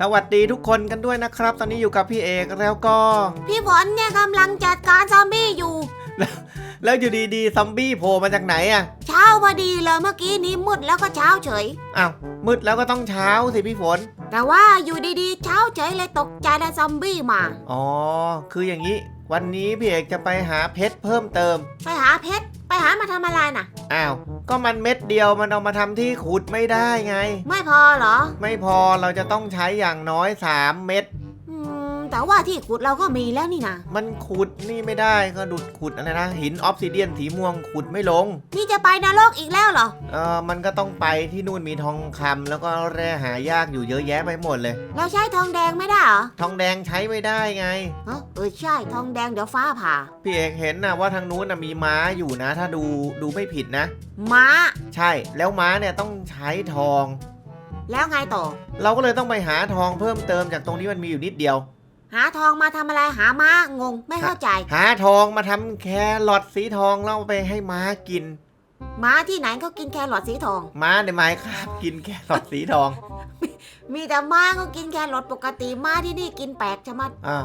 สวัสดีทุกคนกันด้วยนะครับ ตอนนี้อยู่กับพี่เอกแล้วก็ พี่ฝนเนี่ยกำลังจัดการซอมบี้อยู่ แล้วอยู่ดีๆซอมบี้โผล่มาจากไหนอะเช้าพอดีเลยเมื่อกี้นี้มืดแล้วก็เช้าเฉย อ้าวมืดแล้วก็ต้องเช้าสิพี่ฝน แต่ว่าอยู่ดีๆเช้าเฉยเลยตกใจได้ซอมบี้มา อ๋อ คืออย่างนี้ วันนี้พี่เอกจะไปหาเพชรเพิ่มเติม ไปหาเพชรไปหามาทำอะไรน่ะ อ้าว ก็มันเม็ดเดียวมันเอามาทำที่ขุดไม่ได้ไง ไม่พอเหรอ ไม่พอเราจะต้องใช้อย่างน้อย 3 เม็ดอืม แต่ว่าที่ขุดเราก็มีแล้วนี่นะมันขุดนี่ไม่ได้ก็ดุดขุดอะไรนะหินออฟซิเดียนสีม่วงขุดไม่ลง นี่จะไปนรกอีกแล้วเหรอ เออมันก็ต้องไปที่นู่นมีทองคำแล้วก็แร่หายากอยู่เยอะแยะไปหมดเลย เราใช้ทองแดงไม่ได้เหรอทองแดงใช้ไม่ได้ไงฮะเออใช่ทองแดงเดี๋ยวฟ้าผ่า พี่เอกเห็นนะว่าทางนู้นนะมีม้าอยู่นะ ถ้าดูดูไม่ผิดนะ ม้า ใช่แล้วม้าเนี่ยต้องใช้ทอง แล้วไงต่อ เราก็เลยต้องไปหาทองเพิ่มเติมจากตรงที่มันมีอยู่นิดเดียว หาทองมาทำอะไรหาม้างงไม่เข้าใจ หาทองมาทำแครอทสีทองแล้วเอาไปให้ม้ากิน ม้าที่ไหนเขากินแครอทสีทอง ม้าในไม้ครับกินแครอทสีทองมีแต่ม้าก็กินแครอทปกติม้าที่นี่กินแปลกจะมัด อ่า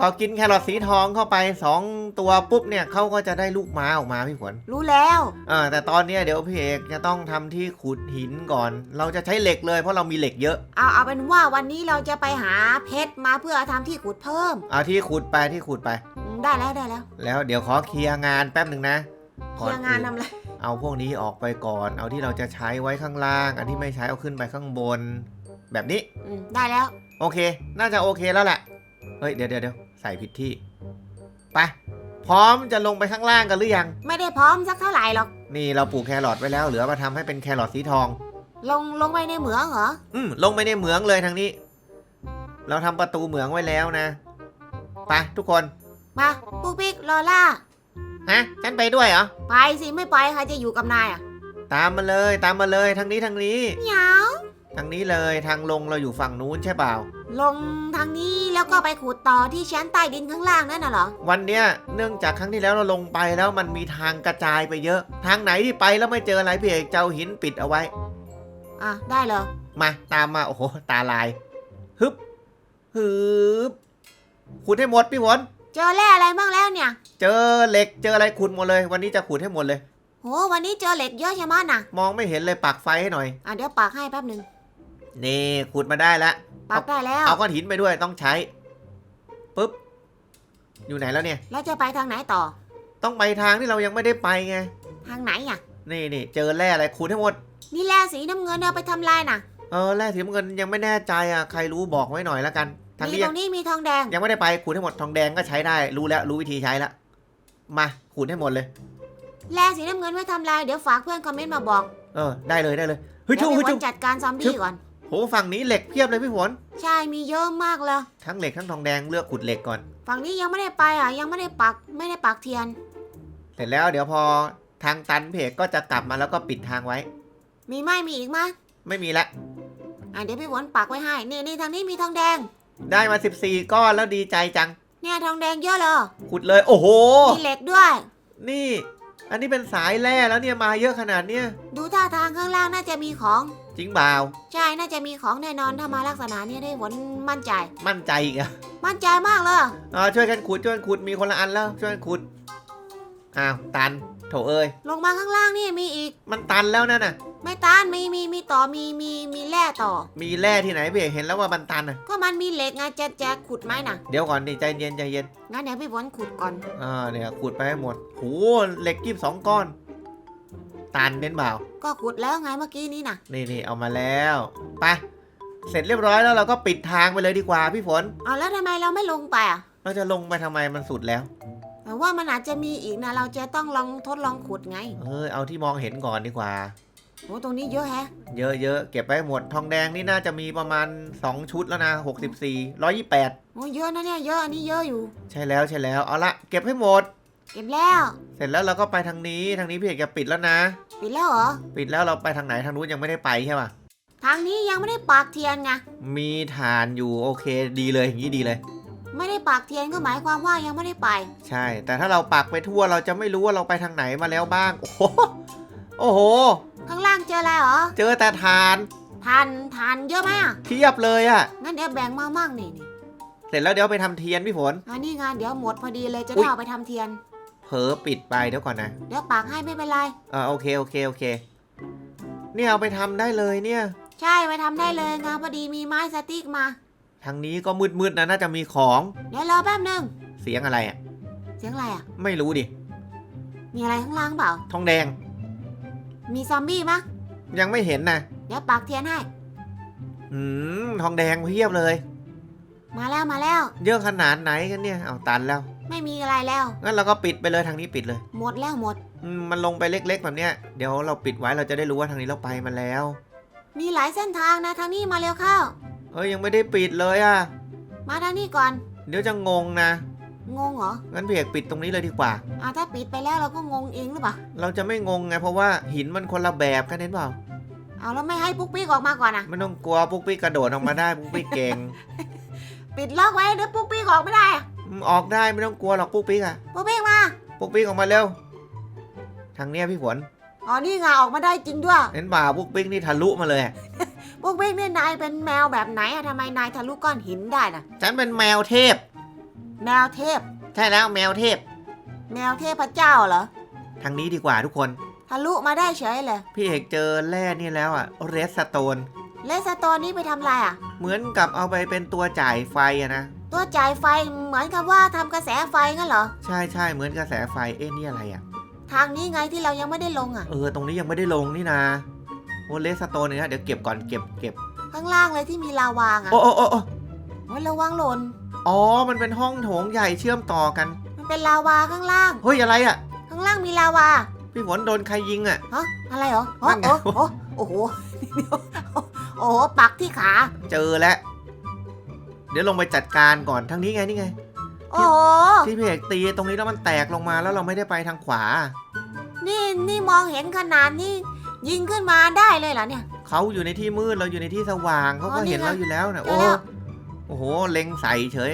พอกินแครอทสีทองเข้าไปสองตัวปุ๊บเนี่ยเขาก็จะได้ลูกม้าออกมาพี่ขวัญรู้แล้วอ่าแต่ตอนเนี้ยเดี๋ยวพี่เอกจะต้องทำที่ขุดหินก่อน เราจะใช้เหล็กเลยเพราะเรามีเหล็กเยอะ เอาเอาเป็นว่าวันนี้เราจะไปหาเพชรมาเพื่อทำที่ขุดเพิ่มเอาที่ขุดไปที่ขุดไป อืมได้แล้วได้แล้วแล้วเดี๋ยวขอเคลียร์งานแป๊บหนึ่งนะเคลียร์งานทำอะไร เอาพวกนี้ออกไปก่อน เอาที่เราจะใช้ไว้ข้างล่าง อันที่ไม่ใช้เอาขึ้นไปข้างบน แบบนี้ อืมได้แล้ว โอเค น่าจะโอเคแล้วแหละ เฮ้ย เดี๋ยวเดี๋ยวเดี๋ยวใส่ผิดที่ ไปพร้อมจะลงไปข้างล่างกันหรือยัง ไม่ได้พร้อมสักเท่าไหร่หรอก นี่เราปลูกแครอทไว้แล้วเหลือมาทำให้เป็นแครอทสีทอง ลงลงไปในเหมืองเหรอ อืมลงไปในเหมืองเลยทางนี้ เราทำประตูเหมืองไว้แล้วนะ ไปทุกคน มาปุ๊กปิ๊กลอล่า ฮะ ฉันไปด้วยเหรอ ไปสิไม่ไปใครจะอยู่กับนายอะตามมาเลย ตามมาเลยทางนี้ทางนี้ เหนียว ทางนี้เลยทางลงเราอยู่ฝั่งนู้นใช่เปล่า ลงทางนี้แล้วก็ไปขุดต่อที่ชั้นใต้ดินข้างล่างนั่นน่ะเหรอ วันเนี้ยเนื่องจากครั้งที่แล้วเราลงไปแล้วมันมีทางกระจายไปเยอะ ทางไหนที่ไปแล้วไม่เจออะไรพี่เอกเจ้าหินปิดเอาไว้ อะ ได้เลยมาตามมาโอ้โหตาลายฮึบฮึบขุดให้หมดพี่ฝนเจอแร่อะไรบ้างแล้วเนี่ย เจอเหล็กเจออะไรขุดหมดเลย วันนี้จะขุดให้หมดเลย โห วันนี้เจอเหล็กเยอะใช่ไหมน่ะ มองไม่เห็นเลยปักไฟให้หน่อย อะเดี๋ยวปักให้แป๊บหนึ่งนี่ขุดมาได้แล้ว ปักได้แล้ว เอาก้อนหินไปด้วยต้องใช้ปุ๊บ อยู่ไหนแล้วเนี่ย แล้วจะไปทางไหนต่อ ต้องไปทางที่เรายังไม่ได้ไปไง ทางไหนอะ นี่นี่เจอแร่อะไรขุดให้หมด นี่แร่สีน้ำเงินเอาไปทำลายน่ะ เออแร่สีน้ำเงินยังไม่แน่ใจอะใครรู้บอกไว้หน่อยแล้วกันทางมีนี้ตยัรงงนี้มีทองแดง ยังไม่ได้ไปขูดให้หมดทองแดงก็ใช้ได้ รู้แล้วรู้วิธีใช้แล้วมาขูดให้หมดเลย แร่สีน้ำเงินไว้ทำลายเดี๋ยวฝากเพื่อนคอมเมนต์มาบอก เออได้เลยได้เลยเฮ้ยเดี๋ยชูวเฮ้ยไปชูจัดการซอมบี้ก่อน โหฝั่งนี้เหล็กเพียบเลยพี่ฝนใช่มีเยอะมากเลย ทั้งเหล็กทั้งทองแดงเลือกขุดเหล็กก่อน ฝั่งนี้ยังไม่ได้ไปอะ ยังไม่ได้ปักไม่ได้ปักเทียน เสร็จแล้วเดี๋ยวพอทางตันเพจก็จะกลับมาแล้วก็ปิดทางไว้ มีไหมมีอีกไหมไม่มีละอะเดี๋ยวพี่ฝนปักไว้ให้ นี่นี่ทางนี้มีทองแดง ได้มา 14 ก้อนแล้วดีใจจัง เนี่ยทองแดงเยอะเลยขุดเลย โอ้โหมีเหล็กด้วย นี่ อันนี้เป็นสายแร่แล้วเนี่ยมาเยอะขนาดเนี้ยดูท่าทางข้างล่างน่าจะมีของ จริงเปล่าใช่น่าจะมีของแน่นอนถ้ามาลักษณะเนี้ได้ฝนมั่นใจ มั่นใจอีกอะมั่นใจมากเลย อ่าช่วยกันขุดช่วยกันขุดมีคนละอันแล้วช่วยกันขุดอ้าวตัน โถเอ้ย ลงมาข้างล่างนี่มีอีก มันตันแล้วนั่นน่ะ ไม่ต้านมีมีมีต่อมีมีมีแร่ต่อ มีแร่ที่ไหนพี่เอกเห็นแล้วว่ามันตันอะ ก็มันมีเหล็กไงจะจะขุดไหมน่ะ เดี๋ยวก่อนดิใจเย็นใจเย็น งั้นเดี๋ยวพี่ฝนขุดก่อน อ่าเนี่ยขุดไปให้หมดโหเหล็กกีบสองก้อน ตันเน้นเปล่า ก็ขุดแล้วไงเมื่อกี้นี้น่ะ นี่นี่เอามาแล้วไปเสร็จเรียบร้อยแล้วเราก็ปิดทางไปเลยดีกว่าพี่ฝน เอาแล้วทำไมเราไม่ลงไปอะ เราจะลงไปทำไมมันสุดแล้ว แต่ว่ามันอาจจะมีอีกนะ เราจะต้องลองทดลองขุดไง เออเอาที่มองเห็นก่อนดีกว่า โอ้ตรงนี้เยอะแฮะ เยอะๆเก็บไปให้หมดทองแดงนี่น่าจะมีประมาณ 2 ชุดแล้วนะ 64 128 โอ้เยอะนะเนี่ยเยอะอันนี้เยอะอยู่ ใช่แล้วใช่แล้วเอาละเก็บให้หมด เก็บแล้ว เสร็จแล้วเราก็ไปทางนี้ทางนี้พี่เอกจะปิดแล้วนะ ปิดแล้วเหรอ ปิดแล้วเราไปทางไหนทางนู้นยังไม่ได้ไปใช่ปะทางนี้ยังไม่ได้ปักเทียนไงมีฐานอยู่โอเค ดีเลยอย่างนี้ดีเลย ไม่ได้ปักเทียนก็หมายความว่ายังไม่ได้ไป ใช่ แต่ถ้าเราปักไปทั่วเราจะไม่รู้ว่าเราไปทางไหนมาแล้วบ้าง โอ้โหโอ้โห ข้างล่างเจออะไรเหรอเจอแต่ฐานฐทานทานเยอะไหมอะเทียบเลยอะงั้นเดี๋ยวแบ่งมามั่งนี่นี่เสร็จแล้วเดี๋ยวไปทำเทียนพี่ฝน อันนี้ไงเดี๋ยวหมดพอดีเลยจะอุ๊ได้ย เอาไปทำเทียน เผลอปิดไปเดี๋ยวก่อนนะเดี๋ยวปากให้ไม่เป็นไร เออโอเคโอเคโอเค เนี่ยเอาไปทำได้เลยเนี่ย ใช่ไปทำได้เลยนะพอดีมีไม้สติ๊กมา ทางนี้ก็มืดๆนะน่าจะมีของ เดี๋ยวรอแป๊บหนึง เสียงอะไรอะเสียงอะไรอะ ไม่รู้ดิ มีอะไรข้างล่างเปล่า ทองแดง มีซอมบี้มะยังไม่เห็นนะ เดี๋ยวปากเทียนให้ อืม ทองแดงเพียบเลย มาแล้วมาแล้ว เยอะขนาดไหนกันเนี่ย เอาตันแล้ว ไม่มีอะไรแล้ว งั้นเราก็ปิดไปเลยทางนี้ปิดเลยหมดแล้วหมด อืมมันลงไปเล็ก ๆ แบบเนี้ย เดี๋ยวเราปิดไว้เราจะได้รู้ว่าทางนี้เราไปมาแล้ว มีหลายเส้นทางนะทางนี้มาเร็วเข้า เอ้ยยังไม่ได้ปิดเลยอะมาทางนี้ก่อน เดี๋ยวจะงงนะ งงเหรอ งั้นพี่เอกปิดตรงนี้เลยดีกว่า อ่าถ้าปิดไปแล้วเราก็งงเองหรือเปล่า เราจะไม่งงไงเพราะว่าหินมันคนละแบบกันเห็นเปล่า เอาแล้วไม่ให้ปุ๊กปิ๊กออกมาก่อนอะไม่ต้องกลัวปุ๊กปิ๊กกระโดดออกมาได้ ปุ๊กปิ๊กเก่งปิดล็อกไว้เดี๋ยวปุ๊กปิ๊กออกไม่ได้อะอืมออกได้ไม่ต้องกลัวหรอกปุ๊กปิ๊กอะปุ๊กปิ๊กมา ปุ๊กปิ๊กออกมาเร็ว ทางเนี้ยพี่ฝน อ๋อนี่ไงออกมาได้จริงด้วย เห็นป่าปุ๊กปิ๊กนี่ทะลุมาเลย อะปุ๊กปิ๊กเนี่ยนายเป็นแมวแบบไหนอะทำไมนายทะลุก้อนหินได้นะฉันเป็นแมวเทพ แมวเทพ ใช่แล้วแมวเทพ แมวเทพเจ้าเหรอ ทางนี้ดีกว่าทุกคน ทะลุมาได้เฉยเลยพี่เอกเจอแร่นี่แล้วอะเรสสโตน เลสโตนนี้ไปทำอะไรอะเหมือนกับเอาไปเป็นตัวจ่ายไฟอะนะ ตัวจ่ายไฟเหมือนกับว่าทำกระแสไฟงั้นเหรอ ใช่ใช่เหมือนกระแสไฟ เอ๊ะนี่อะไรอะทางนี้ไงที่เรายังไม่ได้ลงอะเออ ตรงนี้ยังไม่ได้ลงนี่นะ โอเลสโตนเนี่ยนะเดี๋ยวเก็บก่อนเก็บเก็บข้างล่างเลยที่มีลาวาอะโอ้โอ้โอ้โอ้โอ้ยระวังหล่น อ๋อ มันเป็นห้องโถงใหญ่เชื่อมต่อกัน มันเป็นลาวาข้างล่าง เฮ้ยอะไรอะข้างล่างมีลาวา พี่ฝนโดนใครยิงอะฮะ อะไรเหรอโอ้นั่นไง โอ้โอ้โอ้โหเดี๋ยวโอ้โห ปักที่ขา เจอแล้ว เดี๋ยวลงไปจัดการก่อนทางนี้ไงนี่ไง โอ้โห ที่พี่เอกตีตรงนี้แล้วมันแตกลงมาแล้วเราไม่ได้ไปทางขวา นี่นี่มองเห็นขนาดนี้ ยิงขึ้นมาได้เลยเหรอเนี่ย เขาอยู่ในที่มืดเราอยู่ในที่สว่างเขาก็อ๋อนี่เห็นไงเราอยู่แล้วนะเจอโอ้แล้ว โอ้โหเล็งใส่เฉย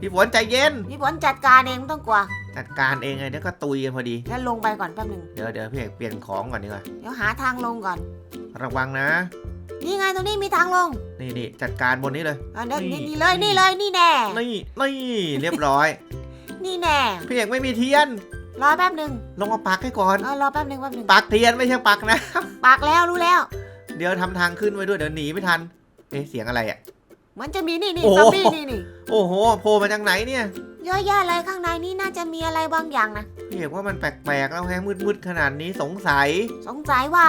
พี่ฝนใจเย็น พี่ฝนจัดการเองไม่ต้องกลัวจัดการเองไงเดี๋ยวก็ตุยกันพอดี แล้วลงไปก่อนแป๊บหนึ่งเดี๋ยวเดี๋ยวพี่เอกเปลี่ยนของก่อนดีกว่าเดี๋ยวหาทางลงก่อน ระวังนะ นี่ไงตรงนี้มีทางลงนี่นี่จัดการบนนี้เลย อะเดินนี่ นี่นี่เลยนี่เลยนี่แน่นี่นี่เรียบร้อย นี่แน่พี่เอกไม่มีเทียน รอแป๊บหนึ่งลงมาปักให้ก่อน เออรอแป๊บหนึ่งแป๊บหนึ่งปักเทียนไม่ใช่ปักนะ ปักแล้วรู้แล้ว เดี๋ยวทำทางขึ้นไว้ด้วยเดี๋ยวหนีไม่ทัน เอ๊ะเสียงอะไรอะ มันจะมีนี่นี่โอ้ ซอมบี้นี่นี่โอ้โหโผล่มาจากไหนเนี่ยเยอะแยะเลยข้างในนี่น่าจะมีอะไรบางอย่างนะพี่เอกว่ามันแปลกๆแล้วแฮะมืดๆขนาดนี้สงสัย สงสัยว่า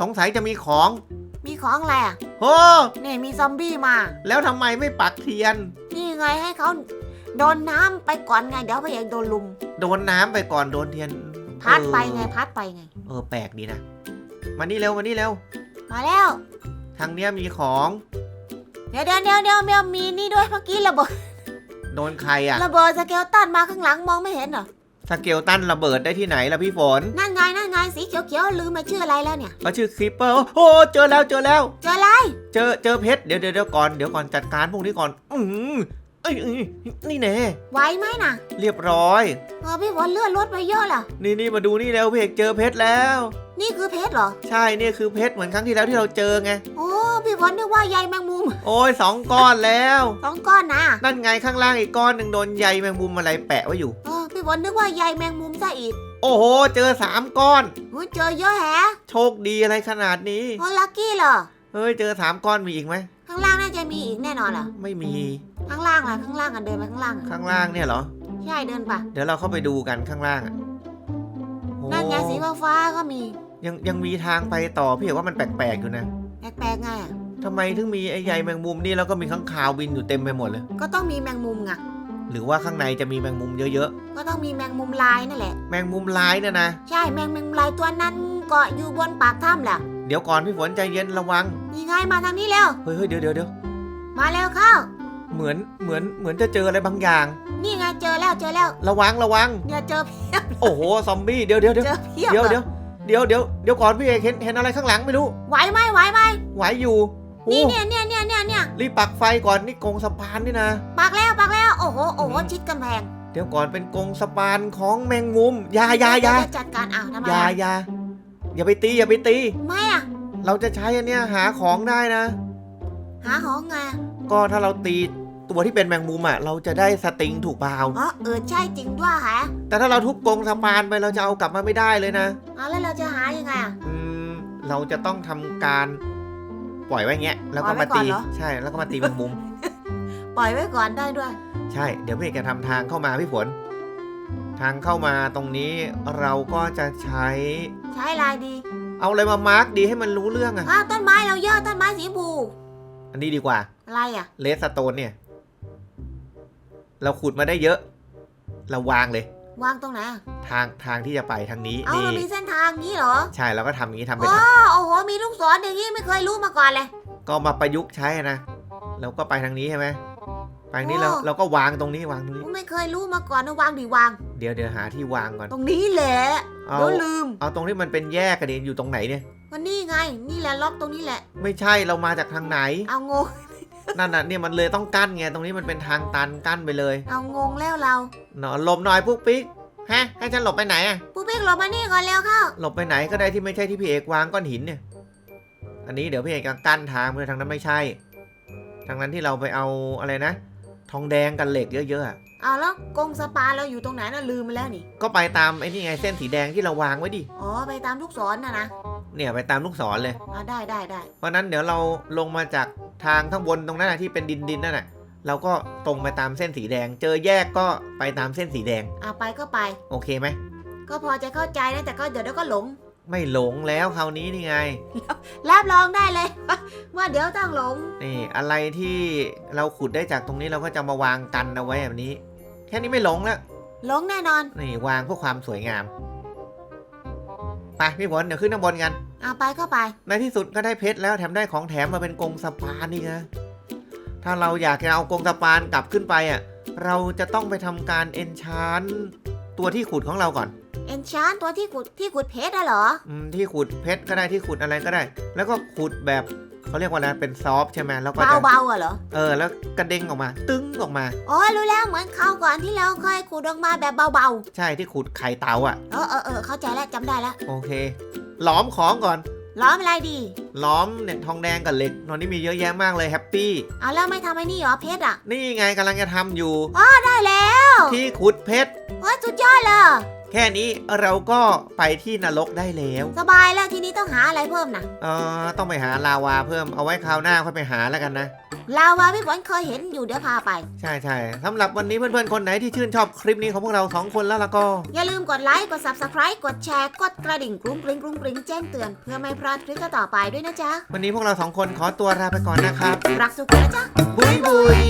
สงสัยจะมีของมีของอะไรอะโอ้นี่มีซอมบี้มา แล้วทำไมไม่ปักเทียน นี่ไงให้เขา โดนน้ำไปก่อนไงเดี๋ยวพระเอกโดนลุม โดนน้ำไปก่อนโดนเทียนพัดไปเออไงพัดไปไง เออแปลกดีนะ มานี่เร็วมานี่เร็ว มาแล้ว ทางเนี้ยมีของ เดี๋ยวเดี๋ยวเดี๋ยวเดี๋ยวเดี๋ยวมีนี่ด้วยเมื่อกี้ระเบิดโดนใครอะระเบิดสเกลตันมาข้างหลังมองไม่เห็นเหรอ สเกลตันระเบิดได้ที่ไหนล่ะพี่ฝนนั่นไงนั่นไงสีเขียวๆลืมมาชื่ออะไรแล้วเนี่ย เขาชื่อคลิปเปอร์ โอ้เจอแล้วเจอแล้ว เจออะไร เจอเจอเพชร เดี๋ยวเดี๋ยวเดี๋ยวก่อนเดี๋ยวก่อนจัดการพวกนี้ก่อน อือ เอ้ยเอ้ยนี่แน่ไหวไหมน่ะเรียบร้อย เออพี่ฝนเลื่อนรถไปเยอะเหรอนี่นี่มาดูนี่เร็วพี่เอกเจอเพชรแล้ว นี่คือเพชรเหรอ ใช่เนี่ยคือเพชรเหมือนครั้งที่แล้วที่เราเจอไง โอ้พี่ฝนนึกว่าใยแมงมุมโอ้ยสองก้อนแล้วสองก้อนนะนั่นไงข้างล่างอีกก้อนหนึ่งโดนใยแมงมุมอะไรแปะไว้อยู่เออพี่ฝนนึกว่าใยแมงมุมซะอีกโอ้โห เจอสามก้อนเฮ้ยเจอเยอะแฮะ โชคดีอะไรขนาดนี้โอ้ลัคกี้เหรอ เฮ้ยเจอสามก้อนมีอีกไหม ข้างล่างน่าจะมีอีกแน่นอนเหรอ ไม่มี ข้างล่างล่ะข้างล่างอะเดินไปข้างล่างอะข้างล่างเนี่ยเหรอ ใช่เดินไปเดี๋ยวเราเข้าไปดูกันข้างล่างอะโอ้นั่นไงสีฟ้าๆก็มียังยังมีทางไปต่อพี่เห็นว่ามันแปลกๆอยู่นะแปลกๆไงอะทำไมถึงมีไอ้ใยแมงมุมนี่แล้วก็มีข้างคาวบินอยู่เต็มไปหมดเลย ก็ต้องมีแมงมุมไงหรือว่าข้างในจะมีแมงมุมเยอะก็ต้องมีแมงมุมลายนั่นแหละ ๆ แมงมุมลายเนี่ยนะ ใช่แมงมุมลายตัวนั้นเกาะอยู่บนปากถ้ำแหละเดี๋ยวก่อนพี่ฝนใจเย็นระวังนี่ไงมาทางนี้เร็วเฮ้ยเฮ้ยเดี๋ยวเดี๋ยวเดี๋ยวมาเร็วเข้า เหมือนเหมือนเหมือนจะเจออะไรบางอย่าง นี่ไงเจอแล้วเจอแล้วระวังระวัง เนี่ยเจอเพียบโอ้โหซอมบี้เดี๋ยวเดี๋ยวเดี๋ยวเจอเพียบเดี๋ยวเลเดี๋ยวเดี๋ยวเดี๋ยวเดี๋ยวก่อนพี่เอกเห็นเห็นอะไรข้างหลังไม่รู้ไหวไหมไหวไหมไหวอยู่โอ้นี่เนี่ยเนี่ยเนี่ยเนี่ยเนี่ยรีบปักไฟก่อนนี่กงสะพานนี่นะ ปักแล้วปักแล้วโอ้โหโอ้โหอืมชิดกำแพงเดี๋ยวก่อนเป็นกงสะพานของแมงมุมอยาอยาอยาเดี๋วจัดการอ้าวทำไมอยาอะอยาอย่าไปตีอย่าไปตี ไม่อะเราจะใช้อันเนี้ยหาของได้นะ หาของไง ก็ถ้าเราตีตัวที่เป็นแมงมุมอะ เราจะได้สติงถูกเปล่าอ๋อเออใช่จริงด้วยฮะแต่ถ้าเราทุบกรงสะพานไปเราจะเอากลับมาไม่ได้เลยนะเอาแล้วเราจะหายังไงอะอืมเราจะต้องทำการปล่อยไว้อย่างเงี้ยแล้วก็มาตีใช่แล้วก็มาตีแมงมุม ปล่อยไว้ก่อนได้ด้วย ใช่ เดี๋ยวพี่เอกจะทำทางเข้ามาพี่ฝน ทางเข้ามาตรงนี้เราก็จะใช้ ใช้ลายดีเอาอะไรมามาร์กดีให้มันรู้เรื่องอะอ้าวต้นไม้เราเยอะต้นไม้สีชมพูอันนี้ดีกว่า อะไรอะ เลสโตนเนี่ย เราขุดมาได้เยอะ เราวางเลย วางตรงไหนอะทางทางที่จะไปทางนี้เอานี่เรามีเส้นทางนี้เหรอใช่เราก็ทำอย่างนี้ทำเป็นโอ้โอ้โห มีลูกศรอย่างนี้ไม่เคยรู้มาก่อนเลย ก็มาประยุกต์ใช้นะแล้วก็ไปทางนี้ใช่ไหมไปทางนี้เราโอ้ เราก็วางตรงนี้วางตรงนี้ ไม่เคยรู้มาก่อนนะวางดีวาง เดี๋ยวเดี๋ยวหาที่วางก่อน ตรงนี้แหละเอาเดี๋ยวลืม เอาตรงที่มันเป็นแยกกันดิอยู่ตรงไหนเนี่ย วันนี้ไง นี่แหละล็อกตรงนี้แหละ ไม่ใช่เรามาจากทางไหน เอางง นั่นน่ะเนี่ยมันเลยต้องกั้นไงตรงนี้มันเป็นทางตันกั้นไปเลยเอางงแล้วเราเนาะหลบหน่อยปุ๊กปิ๊กฮะให้ฉันหลบไปไหนอะปุ๊กปิ๊กหลบมานี่ก่อนแล้วเข้าหลบไปไหนก็ได้ที่ไม่ใช่ที่พี่เอกวางก้อนหินเนี่ย อันนี้เดี๋ยวพี่เอกจะกั้นทางเพื่อทางนั้นไม่ใช่ ทางนั้นที่เราไปเอาอะไรนะ ทองแดงกับเหล็กเยอะๆอะเอาแล้วกรงสปาเราอยู่ตรงไหนน่ะลืมไปแล้วนี่ ก็ไปตามไอ้นี่ไงเส้นสีแดงที่เราวางไว้ดิ อ๋อไปตามลูกศรน่ะนะ เนี่ยไปตามลูกศรเลย อ่าได้ได้ได้ เพราะนั้นเดี๋ยวเราลงมาจาก ทางข้างบนตรงนั้นนะที่เป็นดินดินๆนั่นน่ะเราก็ตรงไปตามเส้นสีแดง เจอแยกก็ไปตามเส้นสีแดงอ่าไปก็ไป โอเคไหม ก็พอจะเข้าใจนะแต่ก็เดี๋ยวเดี๋ยวก็หลง ไม่หลงแล้วคราวนี้นี่ไง รับรองได้เลย ว่าเดี๋ยวต้องหลง นี่อะไรที่เราขุดได้จากตรงนี้เราก็จะมาวางกันเอาไว้แบบนี้ แค่นี้ไม่หลงแล้ว หลงแน่นอน นี่วางเพื่อความสวยงาม ไปพี่ฝนเดี๋ยวขึ้นข้างบนกันอ่าไปก็ไป ในที่สุดก็ได้เพชรแล้วแถมได้ของแถมมาเป็นกรงสปานนี่นะถ้าเราอยากจะเอากรงสปานกลับขึ้นไปอะเราจะต้องไปทำการเอนชานตัวที่ขุดของเราก่อน เอนชานตัวที่ขุดที่ขุดเพชรอะเหรออืมที่ขุดเพชรก็ได้ที่ขุดอะไรก็ได้ แล้วก็ขุดแบบ เขาเรียกว่าอะไรเป็นซอฟต์ใช่ไหมแล้วก็เบาจะเบาๆอะเหรอ เออแล้วกระเด้งออกมา ตึ้งออกมาอ๋อรู้แล้วเหมือนคราวก่อนที่เราเคยขุดออกมาแบบเบาใช่ที่ขุดไข่เต่าอะๆ เออเออเออเข้าใจแล้วจำได้แล้วโอเคหลอมของก่อนล้อมอะไรดี หล้อมเนี่ยทองแดงกับเหล็กตอนนี้มีเยอะแยะมากเลยแฮปปี้เอาแล้วไม่ทำไอ้นี่เหรอเพชรอะนี่ไงกำลังจะทำอยู่ ได้แล้วที่ขุดเพชรโอ้ยสุดยอดเลย แค่นี้เราก็ไปที่นรกได้แล้ว สบายแล้วทีนี้ต้องหาอะไรเพิ่มนะเออต้องไปหาลาวาเพิ่มเอาไว้คราวหน้าค่อยไปหาแล้วกันนะ ลาวาพี่ฝนเคยเห็นอยู่เดี๋ยวพาไป ใช่ใช่สำหรับวันนี้เพื่อนๆคนไหนที่ชื่นชอบคลิปนี้ของพวกเราสองคนแล้วล่ะก็ อย่าลืมกดไลค์ กด subscribe กดแชร์ กดกระดิ่งกรุ้งกริ้งกรุ้งกริ้งแจ้งเตือนเพื่อไม่พลาดคลิปต่อไปด้วยนะจ๊ะวันนี้พวกเราสองคนขอตัวลาไปก่อนนะครับรักสุขนะจ๊ะบุยบุย